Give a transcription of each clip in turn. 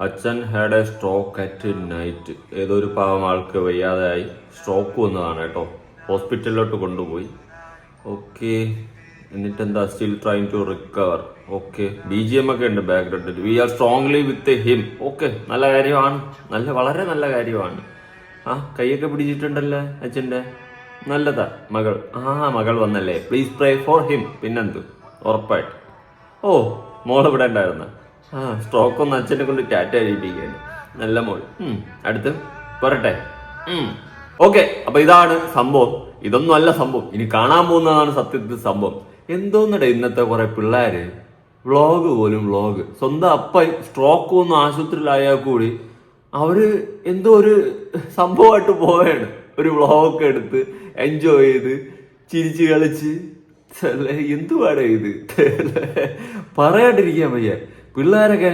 അച്ഛൻ had a stroke at night ഏതൊരു പാവം ആൾക്ക് വയ്യാതായി സ്ട്രോക്ക് വന്നതാണ് കേട്ടോ. ഹോസ്പിറ്റലിലോട്ട് കൊണ്ടുപോയി. ഓക്കെ എന്നിട്ട് എന്താ still trying to recover okay B G M ഒക്കെ ഉണ്ട് ബാക്ക്ഗ്രൗണ്ടിൽ we are strongly with him okay നല്ല കാര്യമാണ്. നല്ല വളരെ നല്ല കാര്യമാണ്. ആ കൈയൊക്കെ പിടിച്ചിട്ടുണ്ടല്ലേ അച്ഛന്റെ? നല്ലതാ. മകൾ. ആ മകൾ വന്നല്ലേ. പ്ലീസ് പ്രേ ഫോർ ഹിം പിന്നെന്ത്? ഉറപ്പായിട്ട്. ഓ മോൾ ഇവിടെ ഉണ്ടായിരുന്ന ആ സ്ട്രോക്ക് ഒന്ന് അച്ഛനെ കൊണ്ട് ടാറ്റ അഴിപ്പിക്കുകയാണ് നല്ല മോൾ. അടുത്ത്. പോരട്ടെ. ഓക്കെ അപ്പൊ ഇതാണ് സംഭവം. ഇതൊന്നും അല്ല സംഭവം. ഇനി കാണാൻ പോകുന്നതാണ് സത്യത്തിൽ സംഭവം. എന്തോന്നടേ ഇന്നത്തെ കുറെ പിള്ളേര്? വ്ളോഗ് പോലും വ്ളോഗ് സ്വന്തം അപ്പ സ്ട്രോക്ക് ഒന്നും ആശുപത്രിയിലായാൽ കൂടി അവർ എന്തോ ഒരു സംഭവമായിട്ട് പോവാണ് ഒരു വ്ളോഗൊക്കെ എടുത്ത് എൻജോയ് ചെയ്ത് ചിരിച്ച് കളിച്ച്. എന്തുവാടേ ഇത്? പറയാണ്ടിരിക്കാൻ വയ്യ. പിള്ളേരൊക്കെ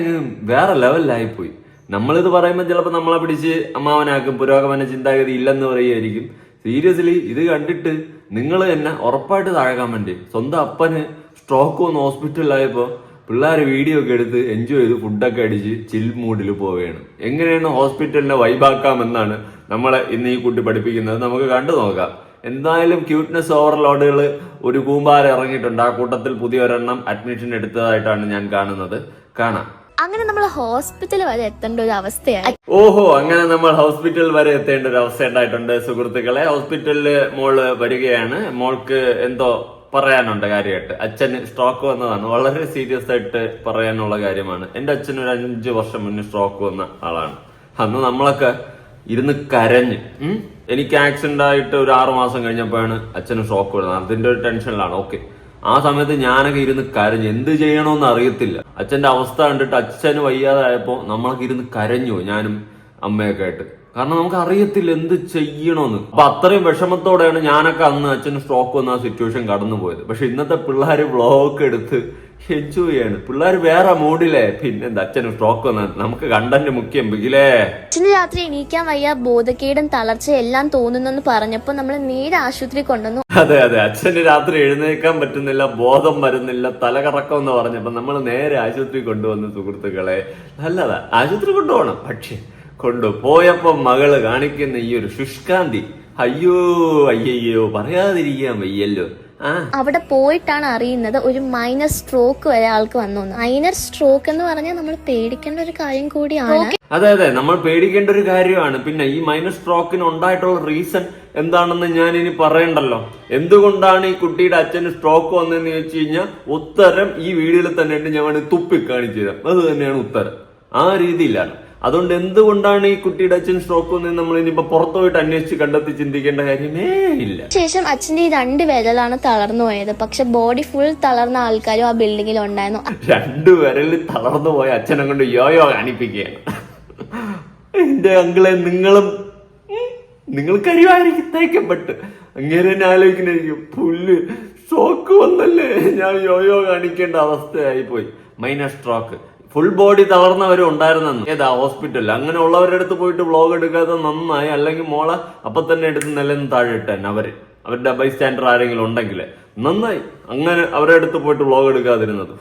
വേറെ ലെവലിലായിപ്പോയി നമ്മളിത് പറയുമ്പോൾ ചിലപ്പോൾ നമ്മളെ പിടിച്ച് അമ്മാവനാക്കും പുരോഗമന ചിന്താഗതി ഇല്ലെന്ന് പറയുമായിരിക്കും സീരിയസ്ലി ഇത് കണ്ടിട്ട് നിങ്ങൾ തന്നെ ഉറപ്പായിട്ട് താഴെ വേണ്ടി സ്വന്തം അപ്പന് സ്ട്രോക്ക് വന്ന് ഹോസ്പിറ്റലിലായപ്പോൾ പിള്ളേർ വീഡിയോ ഒക്കെ എടുത്ത് എൻജോയ് ചെയ്ത് ഫുഡൊക്കെ അടിച്ച് ചിൽ മൂഡിൽ പോവുകയാണ്. എങ്ങനെയാണ് ഹോസ്പിറ്റലിനെ വൈബാക്കാമെന്നാണ് നമ്മളെ ഇന്ന് ഈ കുട്ടി പഠിപ്പിക്കുന്നത്. നമുക്ക് കണ്ടു നോക്കാം. എന്തായാലും ക്യൂട്ട്നെസ് ഓവർലോഡുകൾ ഒരു കൂമ്പാരം ഇറങ്ങിയിട്ടുണ്ട്. ആ കൂട്ടത്തിൽ പുതിയൊരെണ്ണം അഡ്മിഷൻ എടുത്തതായിട്ടാണ് ഞാൻ കാണുന്നത്. കാണാം. അങ്ങനെ നമ്മൾ ഹോസ്പിറ്റൽ വരെ എത്തേണ്ട ഒരു അവസ്ഥയായി. ഓഹോ അങ്ങനെ നമ്മൾ ഹോസ്പിറ്റൽ വരെ എത്തേണ്ട ഒരു അവസ്ഥ ഉണ്ടായിട്ടുണ്ട് സുഹൃത്തുക്കളെ. ഹോസ്പിറ്റലിൽ മോൾ വരികയാണ്. മോൾക്ക് എന്തോ പറയാനുണ്ട് കാര്യമായിട്ട്. അച്ഛന് സ്ട്രോക്ക് വന്നതാണ്. വളരെ സീരിയസ് ആയിട്ട് പറയാനുള്ള കാര്യമാണ്. എന്റെ അച്ഛൻ ഒരു അഞ്ചു വർഷം മുന്നേ സ്ട്രോക്ക് വന്ന ആളാണ്. അന്ന് നമ്മളൊക്കെ ഇരുന്ന് കരഞ്ഞ് എനിക്ക് ആക്സിഡന്റ് ആയിട്ട് ഒരു ആറു മാസം കഴിഞ്ഞപ്പോഴാണ് അച്ഛന് സ്ട്രോക്ക് വരുന്നത്. അതിന്റെ ഒരു ടെൻഷനിലാണ്. ഓക്കെ. ആ സമയത്ത് ഞാനൊക്കെ ഇരുന്ന് കരഞ്ഞു. എന്ത് ചെയ്യണമെന്ന് അറിയത്തില്ല. അച്ഛന്റെ അവസ്ഥ കണ്ടിട്ട് അച്ഛന് വയ്യാതായപ്പോ നമ്മളൊക്കെ ഇരുന്ന് കരഞ്ഞു ഞാനും അമ്മയൊക്കെ ആയിട്ട്. കാരണം നമുക്ക് അറിയത്തില്ല എന്ത് ചെയ്യണമെന്ന് അപ്പൊ അത്രയും വിഷമത്തോടെയാണ് ഞാനൊക്കെ അന്ന് അച്ഛന് സ്ട്രോക്ക് വന്ന ആ സിറ്റുവേഷൻ കടന്നു പോയത് പക്ഷെ ഇന്നത്തെ പിള്ളേര് വ്ളോഗ് എടുത്ത് എൻജോയ് ചെയ്യാണ്. പിള്ളേർ വേറെ മൂഡിലേ. പിന്നെന്താ അച്ഛന് സ്ട്രോക്ക് വന്ന. നമുക്ക് കണ്ടന്റ് മുഖ്യം ബിഗിലേ. അച്ഛന് രാത്രി എണീക്കാൻ വയ്യ ബോധക്കേടും തളർച്ചയും എല്ലാം തോന്നുന്നെന്ന് പറഞ്ഞപ്പോ നമ്മൾ നേരെ ആശുപത്രി കൊണ്ടുവന്നു. അതെ അതെ. അച്ഛന് രാത്രി എഴുന്നേക്കാൻ പറ്റുന്നില്ല ബോധം വരുന്നില്ല തലകറക്കം എന്ന് പറഞ്ഞപ്പോ നമ്മൾ നേരെ ആശുപത്രി കൊണ്ടുവന്നു സുഹൃത്തുക്കളെ. നല്ലതാ. ആശുപത്രി കൊണ്ടുപോകണം. പക്ഷെ കൊണ്ടുപോയപ്പോ മകൾ കാണിക്കുന്ന ഈ ഒരു ശുഷ്കാന്തി. അയ്യോ അയ്യയ്യോ പറയാതിരിക്കാൻ വയ്യല്ലോ. അവിടെ പോയിട്ടാണ് അറിയുന്നത് ഒരു മൈനർ സ്ട്രോക്ക് വരെ ആൾക്ക് വന്നു മൈനർ സ്ട്രോക്ക് എന്ന് പറഞ്ഞാൽ നമ്മൾ പേടിക്കേണ്ട ഒരു കാര്യം കൂടിയാണ്. അതെ അതെ നമ്മൾ പേടിക്കേണ്ട ഒരു കാര്യമാണ്. പിന്നെ ഈ മൈനർ സ്ട്രോക്കിന് ഉണ്ടായിട്ടുള്ള റീസൺ എന്താണെന്ന് ഞാൻ ഇനി പറയണ്ടല്ലോ. എന്തുകൊണ്ടാണ് ഈ കുട്ടിയുടെ അച്ഛന് സ്ട്രോക്ക് വന്നതെന്ന് ചോദിച്ചു കഴിഞ്ഞാൽ ഉത്തരം ഈ വീഡിയോയിൽ തന്നെ ഉണ്ട് ഞാൻ തുപ്പി കാണിച്ചു തരാം അത് തന്നെയാണ് ഉത്തരം. ആ രീതിയിലാണ്. അതുകൊണ്ട് എന്തുകൊണ്ടാണ് ഈ കുട്ടിയുടെ അച്ഛൻ സ്ട്രോക്ക് എന്ന് നമ്മൾ ഇനിയിപ്പോ പുറത്തു പോയിട്ട് അന്വേഷിച്ച് കണ്ടെത്തി ചിന്തിക്കേണ്ട കാര്യമേ ഇല്ല. ശേഷം അച്ഛന്റെ ഈ രണ്ട് വിരലാണ് തളർന്നു പോയത്. പക്ഷെ ബോഡി ഫുൾ തളർന്ന ആൾക്കാരും ആ ബിൽഡിങ്ങിൽ ഉണ്ടായിരുന്നു. രണ്ട് വിരലിൽ തളർന്നു പോയ അച്ഛനെ കൊണ്ട് യോയോ കാണിപ്പിക്കുകയാണ്. എന്റെ അങ്കിളെ നിങ്ങളും നിങ്ങൾ കരിവായിരിക്കും തേക്കപ്പെട്ട്. അങ്ങനെ തന്നെ പുല്ല് സ്ട്രോക്ക് വന്നല്ലേ? ഞാൻ യോയോ കാണിക്കേണ്ട അവസ്ഥയായി പോയി മൈനസ് സ്ട്രോക്ക് ഫുൾ ബോഡി തളർന്നവരും ഉണ്ടായിരുന്നെന്ന്. ഏതാ ഹോസ്പിറ്റലിൽ അങ്ങനെ ഉള്ളവരുടെ അടുത്ത് പോയിട്ട് വ്ളോഗ് എടുക്കാതെ നന്നായി. അല്ലെങ്കിൽ മോളെ അപ്പൊ തന്നെ എടുത്ത് നിലന്ന് താഴെ ഇട്ടൻ അവർ. അവരുടെ ബൈ സ്റ്റാൻഡർ ആരെങ്കിലും ഉണ്ടെങ്കിൽ. നന്നായി. അങ്ങനെ അവരുടെ അടുത്ത് പോയിട്ട് വ്ളോഗ് എടുക്കാതിരുന്നത്.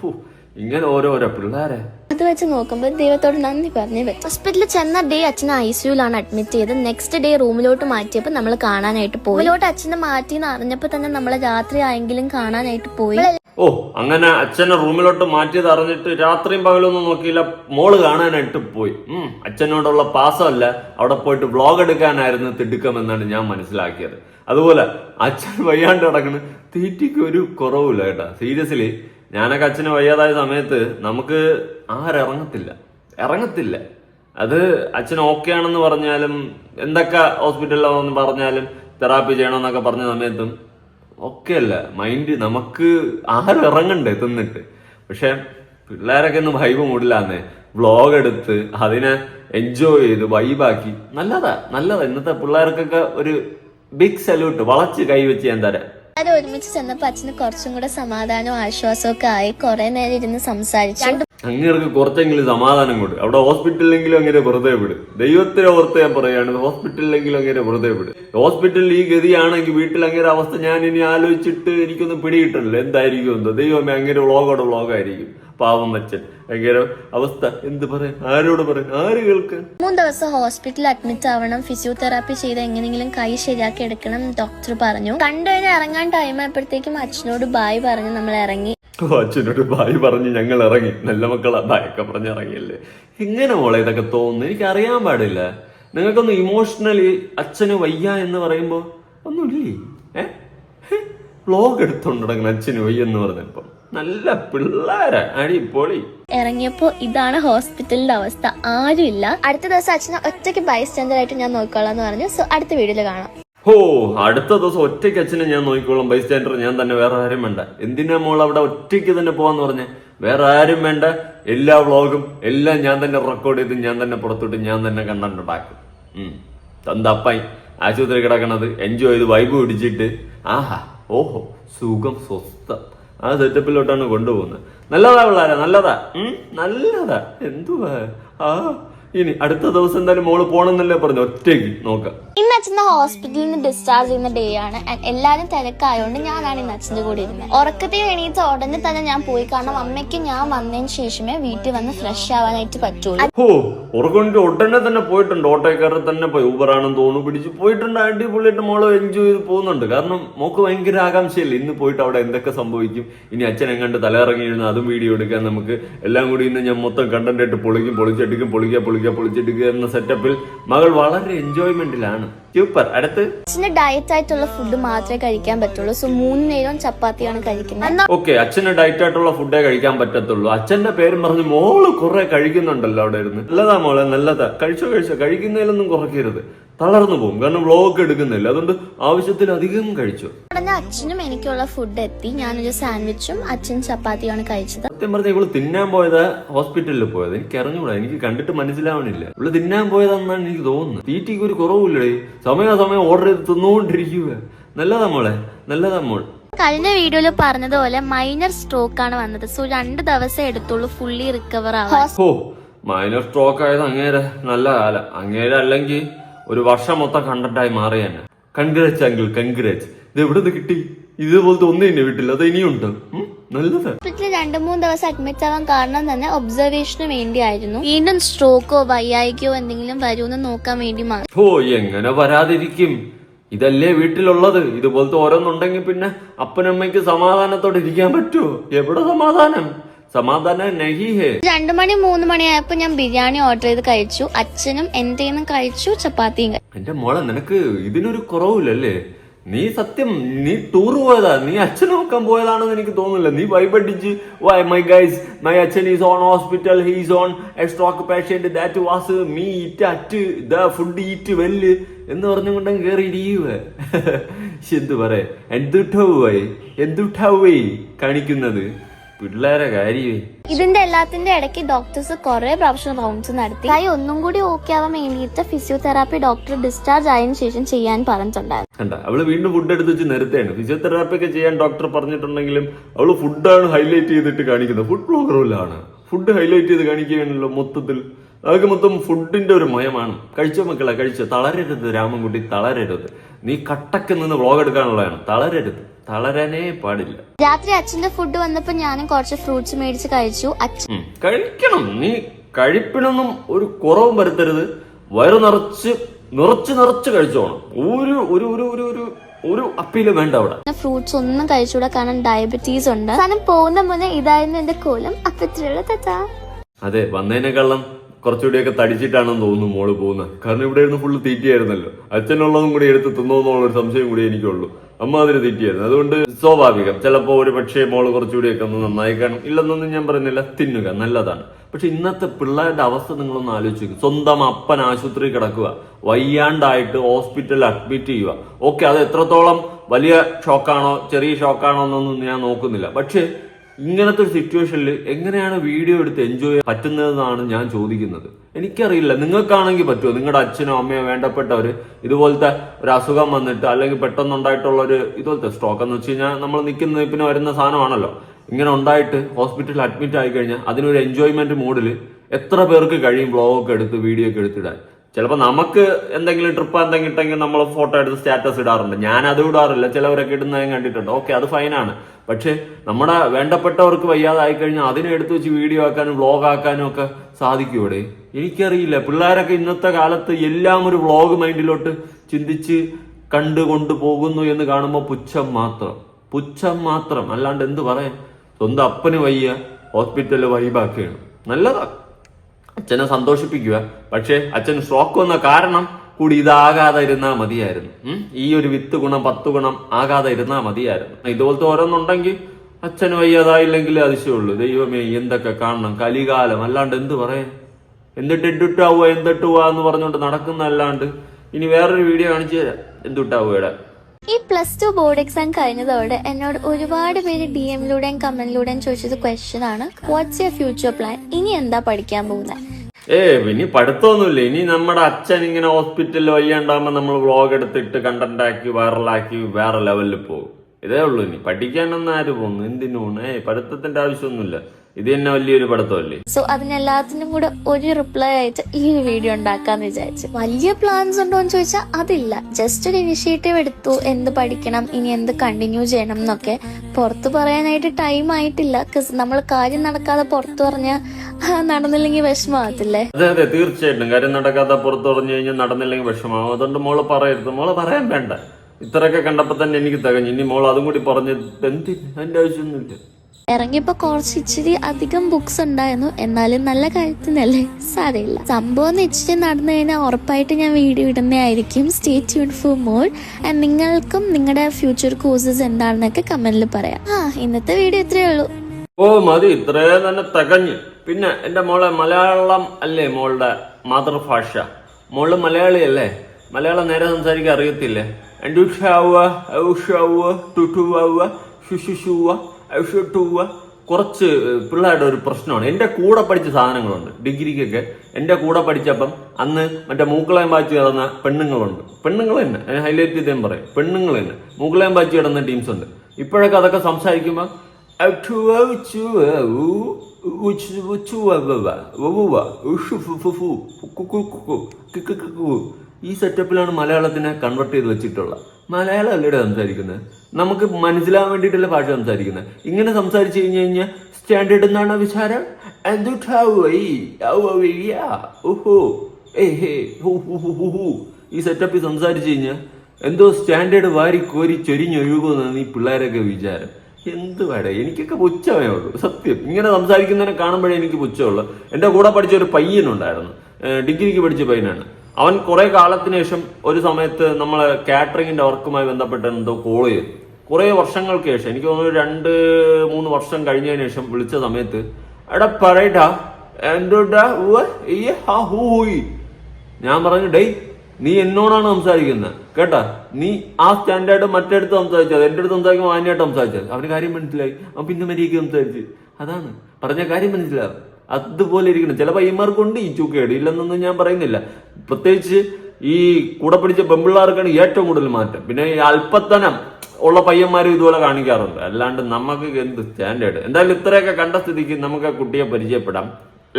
ഇങ്ങനെ ഓരോരോ പിള്ളേരെ. അത് വെച്ച് നോക്കുമ്പോൾ ദൈവത്തോട് നന്ദി പറഞ്ഞു ഹോസ്പിറ്റലിൽ ചെന്ന ഡേ അച്ഛനെ ഐ അഡ്മിറ്റ് ചെയ്ത് നെക്സ്റ്റ് ഡേ റൂമിലോട്ട് മാറ്റിയപ്പോൾ നമ്മൾ കാണാനായിട്ട് പോയി. റൂമിലോട്ട് അച്ഛനെ മാറ്റി എന്ന് അറിഞ്ഞപ്പോൾ തന്നെ നമ്മൾ രാത്രി ആയെങ്കിലും കാണാനായിട്ട് പോയി. ഓ അങ്ങനെ അച്ഛനെ റൂമിലോട്ട് മാറ്റിയത് അറിഞ്ഞിട്ട് രാത്രിയും പകലൊന്നും നോക്കിയില്ല. മോൾ കാണാനായിട്ട് പോയി. ഉം അച്ഛനോടുള്ള പാസമല്ല. അവിടെ പോയിട്ട് വ്ളോഗ് എടുക്കാനായിരുന്നു തിടുക്കമെന്നാണ് ഞാൻ മനസ്സിലാക്കിയത്. അതുപോലെ അച്ഛൻ വയ്യാണ്ട് കിടക്കണ് തീറ്റിക്ക് ഒരു കുറവില്ല കേട്ടാ. സീരിയസ്ലി ഞാനൊക്കെ അച്ഛന് വയ്യാതായ സമയത്ത് നമുക്ക് ആരിറങ്ങത്തില്ല. ഇറങ്ങത്തില്ല. അത് അച്ഛൻ ഓക്കെ ആണെന്ന് പറഞ്ഞാലും എന്തൊക്കെ ഹോസ്പിറ്റലിലാണെന്ന് പറഞ്ഞാലും തെറാപ്പി ചെയ്യണമെന്നൊക്കെ പറഞ്ഞ സമയത്തും ഒക്കെ അല്ല മൈൻഡ് നമുക്ക് ആരും ഇറങ്ങണ്ടേ തിന്നിട്ട്. പക്ഷെ പിള്ളേരൊക്കെ ഒന്ന് വൈബ് മൂടില്ലാന്നേ. വ്ളോഗ് എടുത്ത് അതിനെ എൻജോയ് ചെയ്ത് വൈബാക്കി നല്ലതാ നല്ലതാ. ഇന്നത്തെ പിള്ളേർക്കൊക്കെ ഒരു ബിഗ് സല്യൂട്ട് വളച്ച് കൈവച്ച് ഞാൻ തരാം. എല്ലാവരും ഒരുമിച്ച് ചെന്നപ്പോൾ അച്ഛന് കുറച്ചും കൂടെ സമാധാനവും ആശ്വാസവും ഒക്കെ ആയി. കുറെ നേരം ഇരുന്ന് സംസാരിച്ചു. അങ്ങേർക്ക് കുറച്ചെങ്കിലും സമാധാനം കൊടു. അവിടെ ഹോസ്പിറ്റലിലെങ്കിലും അങ്ങനെ വെറുതെ വിട്. ദൈവത്തിനെ ഓർത്ത് ഞാൻ പറയുകയാണ് ഹോസ്പിറ്റലിലെങ്കിലും അങ്ങനെ വെറുതെ വിട്. ഹോസ്പിറ്റലിൽ ഈ ഗതിയാണെങ്കിൽ വീട്ടിൽ അങ്ങനെ അവസ്ഥ ഞാൻ ഇനി ആലോചിച്ചിട്ട് എനിക്കൊന്നും പിടികിട്ടണില്ല. എന്തായിരിക്കും എന്തോ? ദൈവമേ അങ്ങനെ വ്ളോഗോടെ വ്ളോഗായിരിക്കും പാവം അച്ഛൻ. ഭയങ്കര അവസ്ഥ എന്ത് പറയാൻ? ആരോട് പറയാൻ? ആര് കേൾക്കാൻ മൂന്ന് ദിവസം ഹോസ്പിറ്റലിൽ അഡ്മിറ്റ് ആവണം. ഫിസിയോതെറാപ്പി ചെയ്ത് എങ്ങനെയെങ്കിലും കൈ ശരിയാക്കി എടുക്കണം ഡോക്ടർ പറഞ്ഞു. കണ്ടുകഴിഞ്ഞ് ഇറങ്ങാൻ ടൈം ആയപ്പോഴത്തേക്കും അച്ഛനോട് ബായ് പറഞ്ഞ് നമ്മൾ ഇറങ്ങി. അച്ഛനോട് ഭായി പറഞ്ഞ് ഞങ്ങൾ ഇറങ്ങി നല്ല മക്കളാ ബായൊക്കെ പറഞ്ഞ് ഇറങ്ങിയല്ലേ. എങ്ങനെ മോളെ ഇതൊക്കെ തോന്നുന്നു? എനിക്ക് അറിയാൻ പാടില്ല. നിങ്ങൾക്കൊന്ന് ഇമോഷണലി അച്ഛന് വയ്യ എന്ന് പറയുമ്പോൾ ഒന്നുമില്ലേ? ഏ? വ്ലോഗ് എടുത്തോണ്ടിടങ്ങുന്ന അച്ഛന് വയ്യ എന്ന് പറഞ്ഞപ്പോൾ നല്ല പിള്ളേരാ. അടിപൊളി. ഇറങ്ങിയപ്പോ ഇതാണ് ഹോസ്പിറ്റലിന്റെ അവസ്ഥ. ആരും ഇല്ല അടുത്ത ദിവസം അച്ഛനെ ഒറ്റയ്ക്ക് ബൈസ്റ്റാൻഡർ ആയിട്ട് ഞാൻ നോക്കിക്കോളാം എന്ന് പറഞ്ഞു. സോ അടുത്ത വീഡിയോയിൽ കാണാം. ഓ അടുത്ത ദിവസം ഒറ്റയ്ക്ക് അച്ഛനെ ഞാൻ നോക്കിക്കോളാം. ബൈസ്റ്റാൻഡർ ഞാൻ തന്നെ വേറെ ആരും വേണ്ട. എന്തിനാ മോൾ അവിടെ ഒറ്റയ്ക്ക് തന്നെ പോവാന്ന് പറഞ്ഞ? വേറെ ആരും വേണ്ട. എല്ലാ വ്ളോഗും എല്ലാം ഞാൻ തന്നെ റെക്കോർഡ് ചെയ്ത് ഞാൻ തന്നെ പുറത്തോട്ട് ഞാൻ തന്നെ കണ്ടന്റ് ഉണ്ടാക്കും. ഉം. തന്തപ്പായി ആശുപത്രി കിടക്കണത്. എൻജോയ് ചെയ്ത് വൈബ് പിടിച്ചിട്ട്. ആഹാ ഓഹോ സുഖം സ്വസ്ഥം. ആ സെറ്റപ്പിലോട്ടാണ് കൊണ്ടുപോകുന്നത്. നല്ലതാ പിള്ളേരാ നല്ലതാ. നല്ലതാ. എന്തുവാ? ആ. ഇനി അടുത്ത ദിവസം എന്തായാലും മോൾ പോണെന്നല്ലേ പറഞ്ഞു? ഒറ്റയ്ക്ക് നോക്കാം. ഇന്ന് അച്ഛന്റെ ഹോസ്പിറ്റലിൽ നിന്ന് ഡിസ്ചാർജ് ചെയ്യുന്ന ഡേ ആണ്. ആൻഡ് എല്ലാവരും തിരക്കായതുകൊണ്ട് ഞാനാണ് ഇന്ന് അച്ഛന്റെ കൂടെ ഇരുന്നത് ഉറക്കത്തിൽ എണീറ്റ ഉടനെ തന്നെ ഞാൻ പോയി. കാരണം അമ്മയ്ക്ക് ഞാൻ വന്നതിന് ശേഷമേ വീട്ടിൽ വന്ന് ഫ്രഷ് ആവാനായിട്ട് പറ്റുള്ളൂ. ഓ ഉറക്കൊണ്ട് ഉടനെ തന്നെ പോയിട്ടുണ്ട്. ഓട്ടോക്കാരെ തന്നെ പോയി. ഊബറാണെന്ന് തോന്നുന്നു. പിടിച്ച് പോയിട്ടുണ്ട്. അടിപൊളിയായിട്ട് മോൾ എൻജോയ് ചെയ്ത് പോകുന്നുണ്ട്. കാരണം മോക്ക് ഭയങ്കര ആകാംക്ഷയല്ലേ? ഇന്ന് പോയിട്ട് അവിടെ എന്തൊക്കെ സംഭവിക്കും? ഇനി അച്ഛൻ എങ്ങാണ്ട് തലയിറങ്ങി ഇരുന്ന് അതും വീഡിയോ എടുക്കാൻ നമുക്ക് എല്ലാം കൂടി ഇന്ന് ഞാൻ മൊത്തം കണ്ടന്റ് ആയിട്ട് പൊളിക്കും പൊളിച്ചെടുക്കും പൊളിക്കുക പൊളിക്കുക. പൊളിച്ചെടുക്കുക എന്ന സെറ്റപ്പിൽ മകൾ വളരെ എൻജോയ്മെന്റിലാണ് സൂപ്പർ അടുത്ത്? അച്ഛന് ഡയറ്റ് ആയിട്ടുള്ള ഫുഡ് മാത്രമേ കഴിക്കാൻ പറ്റുള്ളൂ. സോ മൂന്ന് നേരം ചപ്പാത്തിയാണ് കഴിക്കുന്നത്. ഓക്കെ അച്ഛന് ഡയറ്റ് ആയിട്ടുള്ള ഫുഡേ കഴിക്കാൻ പറ്റത്തുള്ളൂ. അച്ഛന്റെ പേരും പറഞ്ഞ് മോൾ കുറെ കഴിക്കുന്നുണ്ടല്ലോ അവിടെ ഇരുന്ന്. നല്ലതാ മോളെ നല്ലതാ. കഴിച്ചോ കഴിച്ചോ. കഴിക്കുന്നതിലൊന്നും കുറയ്ക്കരുത്. തളർന്നു പോകും. കാരണം വ്ലോഗ് എടുക്കുന്നില്ല. അതുകൊണ്ട് ആവശ്യത്തിലധികം കഴിച്ചു. അച്ഛനും എനിക്കുള്ള ഫുഡ് എത്തി. ഞാനൊരു സാൻഡ്വിച്ചും അച്ഛൻ ചപ്പാത്തിയാണ് കഴിച്ചത്. സത്യം പറഞ്ഞ ഇവൾ തിന്നാൻ പോയത് ഹോസ്പിറ്റലിൽ പോയത്. എനിക്ക് അറിഞ്ഞുകൂടാ എനിക്ക് കണ്ടിട്ട് മനസ്സിലാവണില്ല. ഇവൾ തിന്നാൻ പോയതെന്നാണ് എനിക്ക് തോന്നുന്നത്. തീറ്റിക്ക് ഒരു കുറവില്ലടേ സമയാസമയം ഓർഡർ ചെയ്ത് തിന്നുകൊണ്ടിരിക്കുക നല്ലതാ മോളെ നല്ലതാ മോൾ. കഴിഞ്ഞ വീഡിയോയിൽ പറഞ്ഞതുപോലെ മൈനർ സ്ട്രോക്ക് ആണ് വന്നത്. സോ രണ്ട് ദിവസം എടുത്തുള്ളൂ ഫുള്ളി റിക്കവർ ആവാൻ. ഓ മൈനർ സ്ട്രോക്ക് ആയത് അങ്ങേരെ നല്ല കാലം. അങ്ങേരെ അല്ലെങ്കിൽ ഒരു വർഷം മൊത്തം കണ്ടന്റായി മാറിയാണ് കൺഗ്രാറ്റ്സ് അങ്കിൾ കൺഗ്രാറ്റ്സ് ഇത് എവിടെ നിന്ന് കിട്ടി? ഇതുപോലത്തെ ഒന്നും എന്നെ വീട്ടിൽ അത് ഇനിയുണ്ട്? ഉം, നല്ലത്. ഹോസ്പിറ്റലിൽ രണ്ടു മൂന്ന് ദിവസം അഡ്മിറ്റ് ആവാൻ കാരണം തന്നെ ഒബ്സർവേഷന് വേണ്ടിയായിരുന്നു. വീണ്ടും സ്ട്രോക്കോ വയ്യായിക്കോ എന്തെങ്കിലും വരുമെന്ന് നോക്കാൻ വേണ്ടി മാത്രം ഓ എങ്ങനെ വരാതിരിക്കും? ഇതല്ലേ വീട്ടിലുള്ളത്. ഇതുപോലത്തെ ഓരോന്നുണ്ടെങ്കിൽ പിന്നെ അപ്പനമ്മയ്ക്ക് സമാധാനത്തോടെ ഇരിക്കാൻ പറ്റുമോ? എവിടെ സമാധാനം? സമാധാനം രണ്ടു മണി മൂന്ന് മണിയായപ്പോ ഞാൻ ബിരിയാണി ഓർഡർ ചെയ്ത് കഴിച്ചു. അച്ഛനും എന്റെ കഴിച്ചു ചപ്പാത്തിയും കഴിച്ചു. എന്റെ മോളെ നിനക്ക് ഇതിനൊരു കുറവില്ലല്ലേ? നീ സത്യം നീ ടൂർ പോയതാ. നീ അച്ഛൻ നോക്കാൻ പോയതാണെന്ന് എനിക്ക് തോന്നുന്നില്ല. നീ വൈബടിച്ച് വൈ മൈ ഗൈസ് മൈ അച്ഛൻ is on hospital he's on a stroke patient that was me it at the food eat well എന്ന് പറഞ്ഞുകൊണ്ടും കയറി ഇരിക്കുക എന്ത് പറയാ? എന്തുട്ടാവേ എന്തുട്ടാവേ കാണിക്കുന്നത്? പിള്ളേരെ കാര്യമേ ഇതിന്റെ എല്ലാത്തിന്റെ ഇടയ്ക്ക് ഡോക്ടേഴ്സ് കുറെ പ്രാവശ്യം റൗണ്ട്സ് നടത്തി. കൈ ഒന്നും കൂടി ഓക്കെ ആവാൻ വേണ്ടിയിട്ട് ഫിസിയോതെറാപ്പി ഡോക്ടർ ഡിസ്ചാർജ് ആയതിനു ശേഷം ചെയ്യാൻ പറഞ്ഞിട്ടുണ്ടായിരുന്നു. കണ്ട? അവൾ വീണ്ടും ഫുഡ് എടുത്ത് വെച്ച് നിരത്തെയാണ് ഫിസിയോതെറാപ്പി ഒക്കെ ചെയ്യാൻ ഡോക്ടർ പറഞ്ഞിട്ടുണ്ടെങ്കിലും അവൾ ഫുഡാണ് ഹൈലൈറ്റ് ചെയ്തിട്ട് കാണിക്കുന്നത്. ഫുഡ് ബ്ലോഗറുകളാണ് ഫുഡ് ഹൈലൈറ്റ് ചെയ്ത് കാണിക്കുകയാണല്ലോ മൊത്തത്തിൽ. അതൊക്കെ മൊത്തം ഫുഡിന്റെ ഒരു മയമാണ്. കഴിച്ച മക്കളെ? കഴിച്ച. തളരരുത് രാമൻകുട്ടി തളരരുത്. നീ കട്ടക്ക് നിന്ന് വ്ളോഗ് എടുക്കാനുള്ളതാണ്. തളരരുത്. തളരാനേ പാടില്ല. രാത്രി അച്ഛന്റെ ഫുഡ് വന്നപ്പോ ഞാനും കുറച്ച് ഫ്രൂട്ട്സ് മേടിച്ച് കഴിച്ചു. അച്ഛൻ കഴിക്കണം. നീ കഴിപ്പിനൊന്നും ഒരു കുറവും വരുത്തരുത്. വയറ് നിറച്ച് നിറച്ച് നിറച്ച് കഴിച്ചോണം. ഒരു ഒരു ഒരു ഒരു ഒരു ഒരു അപ്പീൽ വേണ്ട അവിടെ. ഫ്രൂട്ട്സ് ഒന്നും കഴിച്ചുകൂടാ കാരണം ഡയബറ്റീസ് ഉണ്ട്. അവസാനം പോകുന്ന മുന്നേ ഇതായിരുന്നു എന്റെ കോലം. അപ്പൊ ഇത്രയുള്ള അതെ അതെ വന്നതിനേക്കാളും കുറച്ചുകൂടിയൊക്കെ തടിച്ചിട്ടാണെന്ന് തോന്നുന്നു മോൾ പോകുന്നത്. കാരണം ഇവിടെ ഇരുന്ന് ഫുള്ള് തീറ്റിയായിരുന്നല്ലോ. അച്ഛനുള്ളതും കൂടി എടുത്ത് തിന്നോന്നുള്ള ഒരു സംശയം കൂടി എനിക്കുള്ളൂ. അമ്മ അതിന് തീറ്റിയായിരുന്നു. അതുകൊണ്ട് സ്വാഭാവികം. ചിലപ്പോൾ ഒരു പക്ഷേ മോൾ കുറച്ചുകൂടിയൊക്കെ ഒന്ന് നന്നായി കാണും. ഇല്ലെന്നൊന്നും ഞാൻ പറയുന്നില്ല. തിന്നുക. നല്ലതാണ്. പക്ഷെ ഇന്നത്തെ പിള്ളേരുടെ അവസ്ഥ നിങ്ങളൊന്ന് ആലോചിക്കും സ്വന്തം അപ്പൻ ആശുപത്രി കിടക്കുക. വയ്യാണ്ടായിട്ട് ഹോസ്പിറ്റലിൽ അഡ്മിറ്റ് ചെയ്യുക. ഓക്കെ അത് എത്രത്തോളം വലിയ ഷോക്കാണോ ചെറിയ ഷോക്കാണോ എന്നൊന്നും ഞാൻ നോക്കുന്നില്ല. പക്ഷേ ഇങ്ങനത്തെ ഒരു സിറ്റുവേഷനിൽ എങ്ങനെയാണ് വീഡിയോ എടുത്ത് എൻജോയ് പറ്റുന്നതെന്നാണ് ഞാൻ ചോദിക്കുന്നത്. എനിക്കറിയില്ല. നിങ്ങൾക്കാണെങ്കിൽ പറ്റുമോ? നിങ്ങളുടെ അച്ഛനോ അമ്മയോ വേണ്ടപ്പെട്ടവർ ഇതുപോലത്തെ ഒരു അസുഖം വന്നിട്ട് അല്ലെങ്കിൽ പെട്ടെന്നുണ്ടായിട്ടുള്ള ഒരു ഇതുപോലത്തെ സ്ട്രോക്ക് എന്ന് വെച്ച് കഴിഞ്ഞാൽ നമ്മൾ നിൽക്കുന്ന പിന്നെ വരുന്ന സാധനമാണല്ലോ. ഇങ്ങനെ ഉണ്ടായിട്ട് ഹോസ്പിറ്റലിൽ അഡ്മിറ്റ് ആയി കഴിഞ്ഞാൽ അതിനൊരു എൻജോയ്മെന്റ് മൂഡിൽ എത്ര പേർക്ക് കഴിയും ബ്ലോഗൊക്കെ എടുത്ത് വീഡിയോ ഒക്കെ എടുത്തിടാൻ? ചിലപ്പോൾ നമുക്ക് എന്തെങ്കിലും ട്രിപ്പ് എന്തെങ്കിലും ഇട്ടെങ്കിൽ നമ്മൾ ഫോട്ടോ എടുത്ത് സ്റ്റാറ്റസ് ഇടാറുണ്ട്. ഞാൻ അത് ഇടാറില്ല. ചിലവരൊക്കെ ഇടുന്നത് കണ്ടിട്ടുണ്ട്. ഓക്കെ അത് ഫൈനാണ് പക്ഷെ നമ്മുടെ വേണ്ടപ്പെട്ടവർക്ക് വയ്യാതായി കഴിഞ്ഞാൽ അതിനെ എടുത്തു വെച്ച് വീഡിയോ ആക്കാനും വ്ളോഗ് ആക്കാനും ഒക്കെ സാധിക്കൂടെ എനിക്കറിയില്ല. പിള്ളേരൊക്കെ ഇന്നത്തെ കാലത്ത് എല്ലാം ഒരു വ്ളോഗ് മൈൻഡിലോട്ട് ചിന്തിച്ച് കണ്ടുകൊണ്ട് പോകുന്നു എന്ന് കാണുമ്പോൾ പുച്ഛം മാത്രം. പുച്ഛം മാത്രം. അല്ലാണ്ട് എന്ത് പറയാൻ? സ്വന്തം അപ്പന് വയ്യ ഹോസ്പിറ്റലിൽ വൈബാക്കുകയാണ് നല്ലതാ. അച്ഛനെ സന്തോഷിപ്പിക്കുക. പക്ഷേ അച്ഛൻ സ്ട്രോക്ക് വന്ന കാരണം കൂടി ഇതാകാതെ ഇരുന്നാ മതിയായിരുന്നു? ഈ ഒരു വിത്ത് ഗുണം പത്ത് ഗുണം ആകാതെ ഇരുന്നാ മതിയായിരുന്നു. ഇതുപോലത്തെ ഓരോന്നുണ്ടെങ്കിൽ അച്ഛന് വയ്യാതായില്ലെങ്കിൽ അതിശയമുള്ളൂ ദൈവമേ എന്തൊക്കെ കാണണം? കലികാലം. അല്ലാണ്ട് എന്ത് പറയാൻ? എന്നിട്ട് എന്തിട്ടാവുക എന്തിട്ടുവാ എന്ന് പറഞ്ഞുകൊണ്ട് നടക്കുന്നല്ലാണ്ട് ഇനി വേറൊരു വീഡിയോ കാണിച്ചു തരാം. എന്തിട്ടാവുക ഇവിടെ? ഈ പ്ലസ് ടു ബോർഡ് എക്സാം കഴിഞ്ഞതോടെ എന്നോട് ഒരുപാട് പേര് ഡി എമ്മിലൂടെയും കമന്റിലൂടെയും ചോദിച്ചത് ക്വസ്റ്റ്യൻ ആണ്. വാട്ട്സ് യുവർ ഫ്യൂച്ചർ പ്ലാൻ ഇനി എന്താ പഠിക്കാൻ പോകുന്നത് ഏ ഇനി പഠിത്തമൊന്നുമില്ല. ഇനി നമ്മുടെ അച്ഛൻ ഇങ്ങനെ ഹോസ്പിറ്റലിൽ വയ്യാണ്ടാകുമ്പോൾ നമ്മൾ വ്ളോഗ് എടുത്തിട്ട് കണ്ടന്റ് ആക്കി വൈറലാക്കി വേറെ ലെവലിൽ പോകും. ഇതേ ഉള്ളൂ ഇനി. പഠിക്കാനൊന്നും ആര് പോകുന്നു? എന്തിനു ഏ പഠിത്തത്തിന്റെ ആവശ്യമൊന്നുമില്ല. ഇത് തന്നെ വലിയൊരു പഠിത്തമല്ലേ സോ അതിനെല്ലാത്തിനും കൂടെ ഒരു റിപ്ലൈ ആയിട്ട് ഈ ഒരു വീഡിയോ ഉണ്ടാക്കാന്ന് വിചാരിച്ചു. വലിയ പ്ലാൻസ് ഉണ്ടോ എന്ന് ചോദിച്ചാൽ അതില്ല. ജസ്റ്റ് ഒരു ഇനിഷ്യേറ്റീവ് എടുത്തു. എന്ത് പഠിക്കണം? ഇനി എന്ത് കണ്ടിന്യൂ ചെയ്യണം എന്നൊക്കെ. പുറത്ത് പറയാനായിട്ട് ടൈം ആയിട്ടില്ല. നമ്മൾ കാര്യം നടക്കാതെ പുറത്തു പറഞ്ഞാൽ നടന്നില്ലെങ്കിൽ വിഷമാകത്തില്ലേ അതെ അതെ. തീർച്ചയായിട്ടും. കാര്യം നടക്കാതെ പുറത്ത് പറഞ്ഞു കഴിഞ്ഞാൽ നടന്നില്ലെങ്കിൽ വിഷമാവും അതുകൊണ്ട് മോൾ പറയരുത്. മോൾ പറയാൻ വേണ്ട. ഇത്രയൊക്കെ കണ്ടപ്പോ തന്നെ എനിക്ക് തകഞ്ഞു. ഇനി മോൾ അതും കൂടി പറഞ്ഞ് എന്തിന് എന്റെ ആവശ്യമൊന്നുമില്ല. ഇറങ്ങിയപ്പോ കുറച്ച് ഇച്ചിരി അധികം ബുക്സ് ഉണ്ടായിരുന്നു. എന്നാലും നല്ല കാര്യത്തിനല്ലേ? സാരമില്ല. സംഭവം ഇച്ചിരി നടന്നു കഴിഞ്ഞാൽ ഉറപ്പായിട്ട് ഞാൻ വീഡിയോ ഇടുന്നതായിരിക്കും. Stay tune for more and നിങ്ങൾക്കും നിങ്ങളുടെ ഫ്യൂച്ചർ കോഴ്സസ് എന്താണെന്നൊക്കെ കമന്റിൽ പറയാം. ആ ഇന്നത്തെ വീഡിയോ ഇത്രയേ ഉള്ളൂ. ഓ മതി. ഇത്രേ തന്നെ തികഞ്ഞു. പിന്നെ എന്റെ മോളെ മലയാളം അല്ലേ മോളുടെ മാതൃഭാഷ? മോൾ മലയാളി അല്ലേ മലയാളം നേരെ സംസാരിക്കാൻ അറിയത്തില്ലേ? എന്തുഷാവുക ഔഷാവുക ടുട്ടുവാവുക ശുശുഷുവ ഔഷട്ടുവ കുറച്ച് പിള്ളേരുടെ ഒരു പ്രശ്നമാണ് എന്റെ കൂടെ പഠിച്ച സാധനങ്ങളുണ്ട് ഡിഗ്രിക്കൊക്കെ എന്റെ കൂടെ പഠിച്ചപ്പം അന്ന് മറ്റേ മൂക്കളയം പാച്ച് കിടന്ന പെണ്ണുങ്ങളുണ്ട് പെണ്ണുങ്ങൾ തന്നെ ഹൈലൈറ്റ് ചെയ്ത് ഞാൻ പറയും പെണ്ണുങ്ങൾ തന്നെ മൂക്കളയം പാച്ച് കിടന്ന ടീംസ് ഉണ്ട് ഇപ്പോഴൊക്കെ അതൊക്കെ സംസാരിക്കുമ്പോൾ ഈ സെറ്റപ്പിലാണ് മലയാളത്തിനെ കൺവെർട്ട് ചെയ്ത് വെച്ചിട്ടുള്ളത് മലയാളം അല്ലേ സംസാരിക്കുന്നത് നമുക്ക് മനസ്സിലാവാൻ വേണ്ടിയിട്ടല്ല ഭാഷ സംസാരിക്കുന്നത് ഇങ്ങനെ സംസാരിച്ചു കഴിഞ്ഞു കഴിഞ്ഞാൽ സ്റ്റാൻഡേർഡ് എന്നാണ് വിചാരം ഈ സെറ്റപ്പിൽ സംസാരിച്ചു കഴിഞ്ഞാൽ എന്തോ സ്റ്റാൻഡേർഡ് വാരി കോരി ചൊരിഞ്ഞൊഴുകുമെന്നാണ് ഈ പിള്ളേരൊക്കെ വിചാരം. എന്ത് വേടേ? എനിക്കൊക്കെ പുച്ഛമേ ഉള്ളൂ. സത്യം. ഇങ്ങനെ സംസാരിക്കുന്നതിനെ കാണുമ്പോഴേ എനിക്ക് പുച്ഛമുള്ളൂ. എന്റെ കൂടെ പഠിച്ച ഒരു പയ്യനുണ്ടായിരുന്നു. ഡിഗ്രിക്ക് പഠിച്ച പയ്യനാണ്. അവൻ കുറെ കാലത്തിന് ശേഷം ഒരു സമയത്ത് നമ്മൾ കാറ്ററിങ്ങിന്റെ വർക്കുമായി ബന്ധപ്പെട്ട് എന്തോ കോൾ ചെയ്തു. കുറെ വർഷങ്ങൾക്ക് ശേഷം എനിക്ക് തോന്നുന്നു രണ്ട് മൂന്ന് വർഷം കഴിഞ്ഞതിന് ശേഷം വിളിച്ച സമയത്ത് എടാ പറയട്ടാ എന്തോട്ടാ ഞാൻ പറഞ്ഞു ഡേയ് നീ എന്നോടാണ് സംസാരിക്കുന്നത് കേട്ടാ നീ ആ സ്റ്റാൻഡേർഡ് മറ്റടുത്ത് സംസാരിച്ചത് എന്റെ അടുത്ത് സംസാരിക്കുമ്പോൾ മാന്യമായിട്ട് സംസാരിച്ചത് അവന് കാര്യം മനസ്സിലായി. അവൻ പിന്നെ മര്യാദയ്ക്ക് സംസാരിച്ച്. അതാണ്. പറഞ്ഞ കാര്യം മനസ്സിലാവും. അതുപോലെ ഇരിക്കണം. ചില പയ്യന്മാർക്കുണ്ട് ഈ ചൂക്കേട് ഇല്ലെന്നൊന്നും ഞാൻ പറയുന്നില്ല. പ്രത്യേകിച്ച് ഈ കൂടെ പിടിച്ച പെമ്പിള്ളാർക്കാണ് ഏറ്റവും കൂടുതൽ മാറ്റം. പിന്നെ ഈ അല്പത്തനം ഉള്ള പയ്യന്മാരും ഇതുപോലെ കാണിക്കാറുണ്ട്. അല്ലാണ്ട് നമുക്ക് എന്ത് സ്റ്റാൻഡേർഡ് എന്തായാലും ഇത്രയൊക്കെ കണ്ട സ്ഥിതിക്ക് നമുക്ക് ആ കുട്ടിയെ പരിചയപ്പെടാം.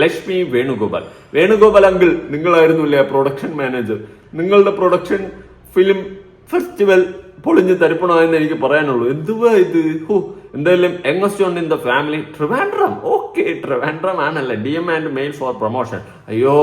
ലക്ഷ്മി വേണുഗോപാൽ. വേണുഗോപാൽ അങ്കിൾ നിങ്ങളായിരുന്നില്ലേ പ്രൊഡക്ഷൻ മാനേജർ നിങ്ങളുടെ പ്രൊഡക്ഷൻ ഫിലിം ഫെസ്റ്റിവൽ പൊളിഞ്ഞ് തരിപ്പണമെന്ന് എനിക്ക് പറയാനുള്ളൂ. എന്തുവാ ഇത്? ഹോ എന്തായാലും യങ്ങസ്റ്റ് ഉണ്ട് in the family Trivandrum okay Trivandrum ആണല്ലേ. D M and mail for promotion അയ്യോ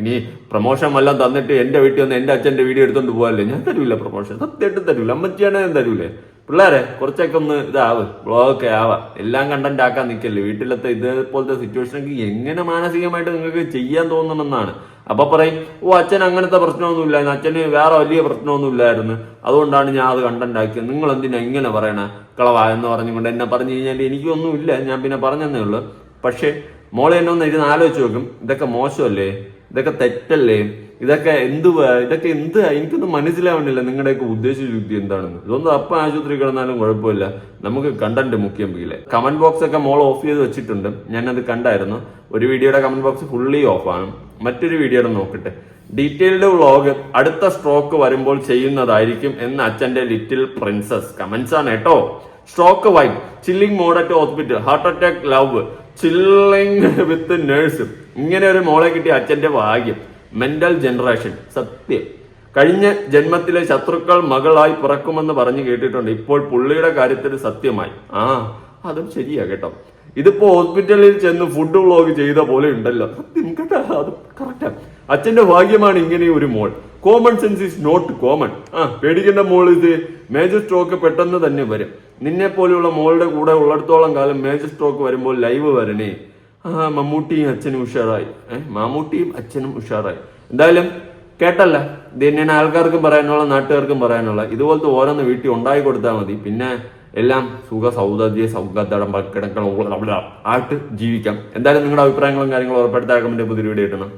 ഇനി പ്രൊമോഷൻ വല്ലതും തന്നിട്ട് എന്റെ വീട്ടിൽ വന്ന് എന്റെ അച്ഛന്റെ വീഡിയോ എടുത്തോണ്ട് പോകാല്ലേ ഞാൻ തരൂല പ്രൊമോഷൻ സത്യമായിട്ടും തരൂല. അമ്മച്ചിയാണെ തരൂലേ? പിള്ളേരെ കുറച്ചൊക്കെ ഒന്ന് ഇതാവ് ബ്ലോഗൊക്കെ ആവാം. എല്ലാം കണ്ടന്റ് ആക്കാൻ നിൽക്കല്ലേ വീട്ടിലത്തെ ഇതേപോലത്തെ സിറ്റുവേഷനൊക്കെ എങ്ങനെ മാനസികമായിട്ട് നിങ്ങൾക്ക് ചെയ്യാൻ തോന്നണമെന്നാണ്. അപ്പൊ പറയും ഓ അച്ഛൻ അങ്ങനത്തെ പ്രശ്നമൊന്നുമില്ലായിരുന്നു അച്ഛന് വേറെ വലിയ പ്രശ്നമൊന്നുമില്ലായിരുന്നു. അതുകൊണ്ടാണ് ഞാൻ അത് കണ്ടന്റ് ആക്കിയത്. നിങ്ങൾ എന്തിനാ ഇങ്ങനെ പറയണ? കളവാ എന്ന് പറഞ്ഞുകൊണ്ട് എന്നെ പറഞ്ഞു കഴിഞ്ഞാൽ എനിക്കൊന്നുമില്ല ഞാൻ പിന്നെ പറഞ്ഞതേ ഉള്ളൂ. പക്ഷേ മോളെ എന്നെ ഒന്ന് ഇരുന്ന് ആലോചിച്ച് നോക്കും. ഇതൊക്കെ മോശമല്ലേ? ഇതൊക്കെ തെറ്റല്ലേ? ഇതൊക്കെ എന്ത് ഇതൊക്കെ എന്ത് എനിക്കൊന്നും മനസ്സിലാവണില്ല നിങ്ങളുടെയൊക്കെ ഉദ്ദേശ യുക്തി എന്താണെന്ന്. ഇതൊന്നും അപ്പം ആശുപത്രി കിടന്നാലും കുഴപ്പമില്ല. നമുക്ക് കണ്ടന്റ് മുഖ്യം പിയിലെ കമന്റ് ബോക്സ് ഒക്കെ മോൾ ഓഫ് ചെയ്ത് വെച്ചിട്ടുണ്ട്. ഞാനത് കണ്ടായിരുന്നു. ഒരു വീഡിയോയുടെ കമന്റ് ബോക്സ് ഫുള്ളി ഓഫ് ആണ്. മറ്റൊരു വീഡിയോയുടെ നോക്കട്ടെ. ഡീറ്റെയിൽഡ് വ്ളോഗ് അടുത്ത സ്ട്രോക്ക് വരുമ്പോൾ ചെയ്യുന്നതായിരിക്കും എന്ന് അച്ഛന്റെ ലിറ്റിൽ പ്രിൻസസ് കമന്റ്സ് ആണ് കേട്ടോ. Stroke vibe chilling mode at hospital heart attack love chilling with nurse ഇങ്ങനെ ഒരു മോളെ കിട്ടിയ അച്ഛന്റെ ഭാഗ്യം. മെന്റൽ ജനറേഷൻ സത്യം. കഴിഞ്ഞ ജന്മത്തിലെ ശത്രുക്കൾ മകളായി പിറക്കുമെന്ന് പറഞ്ഞു കേട്ടിട്ടുണ്ട്. ഇപ്പോൾ പുള്ളിയുടെ കാര്യത്തിൽ സത്യമായി. ആ അതും ശരിയാ കേട്ടോ. ഇതിപ്പോ ഹോസ്പിറ്റലിൽ ചെന്ന് ഫുഡ് വ്ളോഗ് ചെയ്ത പോലെ ഉണ്ടല്ലോ. സത്യം കേട്ടോ അത് കറക്റ്റാ അച്ഛന്റെ ഭാഗ്യമാണ് ഇങ്ങനെ ഒരു മോൾ. Common sense is not common ആ പേടിക്കേണ്ട മോൾ ഇത് മേജർ സ്ട്രോക്ക് പെട്ടെന്ന് തന്നെ വരും. നിന്നെ പോലെയുള്ള മോളുടെ കൂടെ ഉള്ളിടത്തോളം കാലം മേജർ സ്ട്രോക്ക് വരുമ്പോൾ ലൈവ് വരണേ. മമ്മൂട്ടിയും അച്ഛനും ഉഷാറായി. മമ്മൂട്ടിയും അച്ഛനും ഉഷാറായി. എന്തായാലും കേട്ടല്ല. ഇത് തന്നെയാണ് ആൾക്കാർക്കും പറയാനുള്ള നാട്ടുകാർക്കും പറയാനുള്ള. ഇതുപോലത്തെ ഓരോന്ന് വീട്ടിൽ ഉണ്ടായി കൊടുത്താൽ മതി. പിന്നെ എല്ലാം സുഖ സൗദര്യ സൗഗതടം കിടക്കണം ആയിട്ട് ജീവിക്കാം. എന്തായാലും നിങ്ങളുടെ അഭിപ്രായങ്ങളും കാര്യങ്ങളും ഉറപ്പെടുത്താൻ പുതിയ വീഡിയോ കിട്ടണം